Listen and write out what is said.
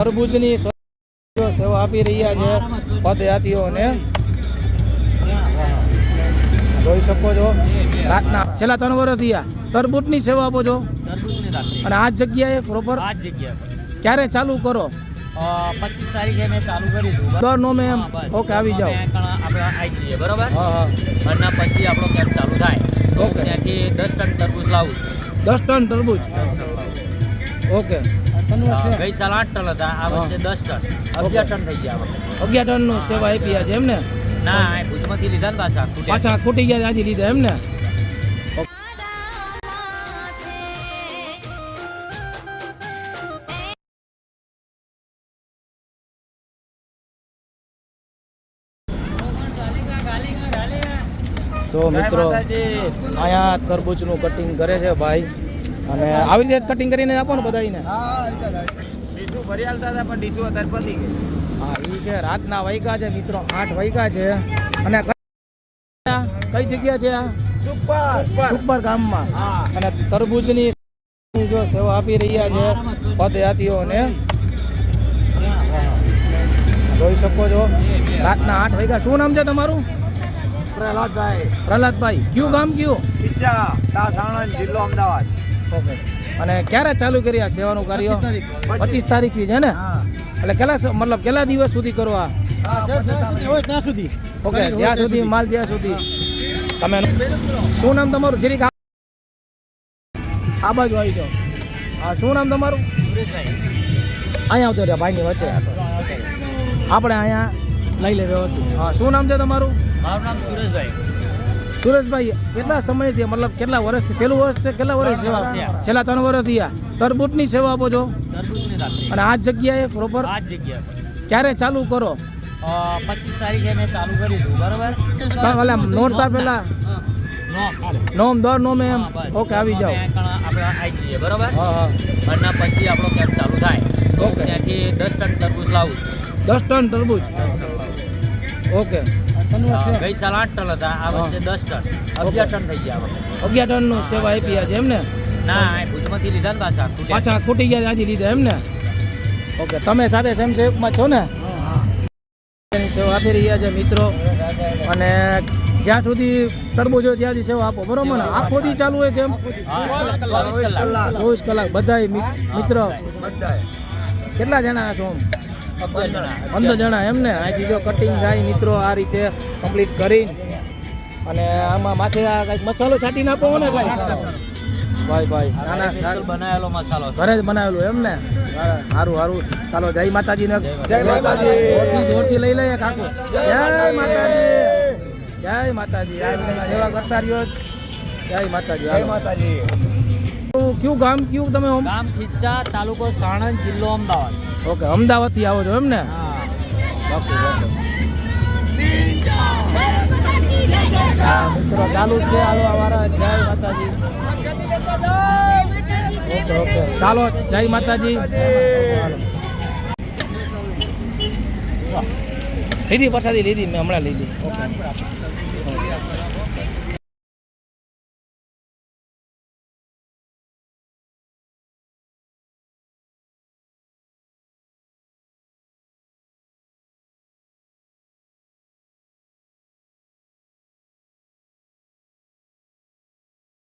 તરબૂચની સેવા આપી રહ્યા છે પદયાત્રીઓને. જોઈ શકો છો રાતના છેલ્લા ત્રણ વર્ષ થયા તરબૂચની સેવા આપો છો. અને આ જગ્યાએ પ્રોપર આ જગ્યા ક્યારે ચાલુ કરો? પચીસ તારીખે મેં ચાલુ કરી દઉં નો મેં એમ ઓકે આવી જાઓ. આપણે આવી જઈએ બરોબર? અને પછી આપણો કેમ્પ ચાલુ થાય. તો ઓકે. ત્યાંથી દસ ટન તરબૂચ લાવું દસ ટન તરબૂચ? ઓકે. ગઈ સાલ આઠ ટન હતા આ વર્ષે દસ ટન અગિયાર ટન થઈ ગયા અગિયાર ટન અગિયાર સેવા આપી છે એમ ને ના ભુજમાંથી લીધા ને પાછા પાછા ખૂટી ગયા આજે લીધા એમ ને તો મિત્રો અહીંયા તરબૂચનું કટિંગ કરે છે ભાઈ. અને આવી રીતે કટિંગ કરીને આપો ને બધાને ડીશું ભરી આલતા હતા પણ ડીશું અત્યારે પતી ગઈ. હા એ છે રાતના વાયકા છે મિત્રો આઠ વાયકા છે. અને કઈ- જગ્યા છે આ? સુપર. ગામમાં. અને તરબૂચની જો સેવા આપી રહ્યા છે પદયાત્રીઓને. જોઈ શકો છો રાતના આઠ વાગ્યા. શું નામ છે તમારું? પ્રહલાદભાઈ. પ્રહલાદભાઈ. કયું ગામ કયું? જિલ્લો અમદાવાદ. ઓકે. અને ક્યારે ચાલુ કરી આ સેવાનું કાર્ય? પચીસ તારીખથી છે ને? એટલે કેટલા મતલબ કેટલા દિવસ સુધી કરો આ? ત્યાં સુધી. ઓકે જ્યાં સુધી માલ ત્યાં સુધી. તમે શું નામ તમારું? જરીક આ આ બાજુ આવી જાઓ. હા શું નામ તમારું? અહીંયા આવતો રહ્યા ભાઈની વચ્ચે. આપણે અહીંયા લઈ લે વ્યવસ્થિત. હા શું નામ છે તમારું? મારું નામ સુરેશભાઈ. સુરેશભાઈ કેટલા સમયથી મતલબ કેટલા વર્ષથી? પહેલું વર્ષ છે કેટલા વર્ષ સેવા છેલ્લા ત્રણ વર્ષ થયા. તરબૂચની સેવા આપો છો? અને આ જગ્યાએ પ્રોપર આ જગ્યા ક્યારે ચાલુ કરો? પચીસ તારીખે મેં ચાલુ કરી દઉં બરાબર? નોરતા પહેલા નોમ દર નોમ એમ? ઓકે આવી જાઓ. આપણે આવી જઈએ બરાબર? હા હા. અને પછી આપણો કેમ્પ ચાલુ થાય. ઓકે. ત્યાંથી દસ ટન તરબૂચ લાવું દસ ટન તરબૂચ. ઓકે. ગઈ સાલ આઠ ટન હતા આ વર્ષે દસ ટન. અગિયાર ટન થઈ ગયા અગિયાર ટનનું સેવા આપી છે એમ ને ના ભુજમાંથી લીધા ને પાછા. પાછા ખૂટી ગયા ત્યાંથી લીધા એમ ને ઓકે તમે સાથે સેમ સેવકમાં છો ને? સેવા આપી રહ્યા છે મિત્રો. અને જ્યાં સુધી તરબૂજ હોય ત્યાંથી સેવા આપો બરોબર ને? આખો દી ચાલુ હોય કેમ? ચોવીસ કલાક. બધા કલાક. બધાય મિ- મિત્ર કેટલા જણા છો. પંદર જણા. એમ ને અહીંથી જો કટિંગ થાય મિત્રો આ રીતે કમ્પ્લીટ કરીને. અને આમાં માથે આ કંઈક મસાલો છાંટી નાખો ને કાંઈ. ભાઈ ભાઈ. ના ના બનાવેલો મસાલો. ઘરે જ બનાવેલો એમ ને સારું સારું ચાલો જય માતાજી ને. જય માતાજી. જોરથી લઈ લઈએ કાકુ. જય માતાજી. જય માતાજી. આ સેવા કરતા રહ્યો જય માતાજી. જય. માતાજી. કયું ગામ કયું તમે ગામ ખીચા તાલુકો સાણંદ જિલ્લો અમદાવાદ. ઓકે અમદાવાદથી આવો છો એમ ને? બાપુ મિત્રો ચાલુ જ છે હાલો અમારા જય માતાજી. Okay okay. ચાલો જય માતાજી. લીધી પ્રસાદી લીધી મેં હમણાં લીધી. ઓકે.